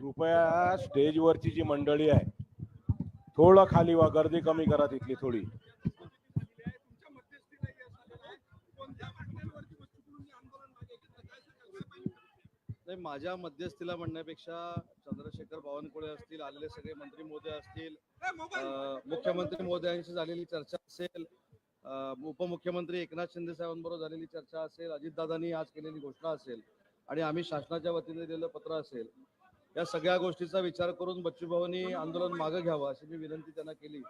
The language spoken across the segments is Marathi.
कृपया स्टेजवरची जी मंडळी आहे थोडं खाली वा गर्दी कमी करा तिथली थोडी. नाही माझ्या मध्यस्थीला म्हणण्यापेक्षा चंद्रशेखर बावनकुळे असतील आलेले सगळे मंत्री मोदी असतील मुख्यमंत्री महोदयांशी झालेली चर्चा असेल उपमुख्यमंत्री एकनाथ शिंदे साहेबांबरोबर झालेली चर्चा असेल अजितदादांनी आज केलेली घोषणा असेल आणि आम्ही शासनाच्या वतीने दिलेलं पत्र असेल या सगळ्या गोष्टीचा विचार करून बच्चूभाऊंनी आंदोलन मागं घ्यावं अशी मी विनंती त्यांना केली.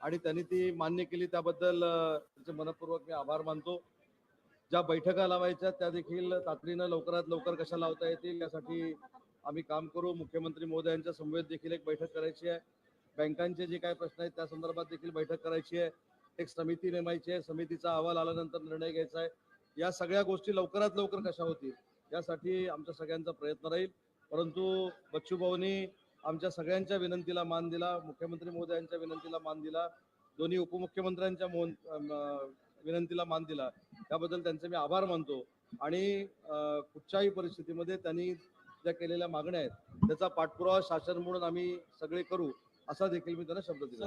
आणि त्यांनी ती मान्य केली. त्याबद्दल त्यांचे मनपूर्वक मी आभार मानतो. ज्या बैठका लावायच्या त्या देखील तातडीनं लवकरात लवकर कशा लावता येतील यासाठी आम्ही काम करू. मुख्यमंत्री महोदयांच्या समवेत देखील एक बैठक करायची आहे. बँकांचे जे काही प्रश्न आहेत त्या संदर्भात देखील बैठक करायची आहे. एक समिती नेमायची आहे. समितीचा अहवाल आल्यानंतर निर्णय घ्यायचा आहे. या सगळ्या गोष्टी लवकरात लवकर कशा होतील यासाठी आमच्या सगळ्यांचा प्रयत्न राहील. परंतु बच्चू भाऊनी आमच्या सगळ्यांच्या विनंतीला मान दिला मुख्यमंत्री महोदयांच्या विनंतीला मान दिला दोन्ही उपमुख्यमंत्र्यांच्या मोहन विनंतीला मान दिला. त्याबद्दल त्यांचे मी आभार मानतो आणि कुठच्याही परिस्थितीमध्ये त्यांनी ज्या केलेल्या मागण्या आहेत त्याचा पाठपुरावा शासन म्हणून आम्ही सगळे करू असा देखील मी त्यांना शब्द दिला.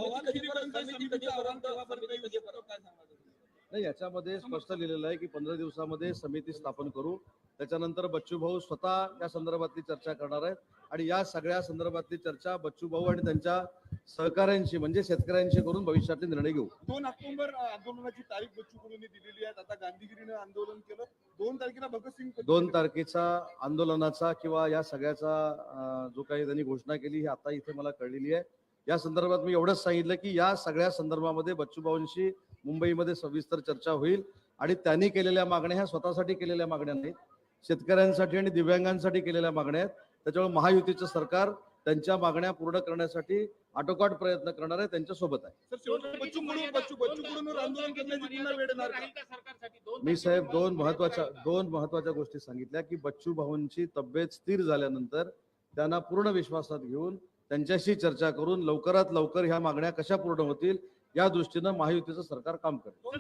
नाही याच्यामध्ये स्पष्ट लिहिलेलं आहे की पंधरा दिवसामध्ये समिती स्थापन करू. त्याच्यानंतर बच्चू भाऊ स्वतः या संदर्भातली चर्चा करणार आहेत. आणि या सगळ्या संदर्भातली चर्चा बच्चू भाऊ आणि त्यांच्या सहकाऱ्यांशी म्हणजे शेतकऱ्यांशी करून भविष्यातले निर्णय घेऊ. दोन ऑक्टोबर आंदोलनाची तारीख बच्चू कडूंनी दिलेली आहे. आता गांधीगिरीनं आंदोलन केलं. दोन तारखेला भगतसिंग दोन तारखेचा आंदोलनाचा किंवा या सगळ्याचा जो काही त्यांनी घोषणा केली ही आता इथे मला कळलेली आहे. या संदर्भात मी एवढंच सांगितलं की या सगळ्या संदर्भामध्ये बच्चूभाऊंशी मुंबईमध्ये सविस्तर चर्चा होईल आणि त्यांनी केलेल्या मागण्या ह्या स्वतःसाठी केलेल्या मागण्या नाहीत. शेतकऱ्यांसाठी आणि दिव्यांगांसाठी केलेल्या मागण्या आहेत. त्याच्यामुळे महायुतीचं सरकार त्यांच्या मागण्या पूर्ण करण्यासाठी आटोकाट प्रयत्न करणार आहे त्यांच्यासोबत आहे मी साहेब दोन महत्त्वाच्या दोन महत्त्वाच्या गोष्टी सांगितल्या की बच्चू भाऊंची तब्येत स्थिर झाल्यानंतर त्यांना पूर्ण विश्वासात घेऊन त्यांच्याशी चर्चा करून लवकरात लवकर ह्या मागण्या कशा पूर्ण होतील या दृष्टीनं महायुतीचं सरकार काम करेल.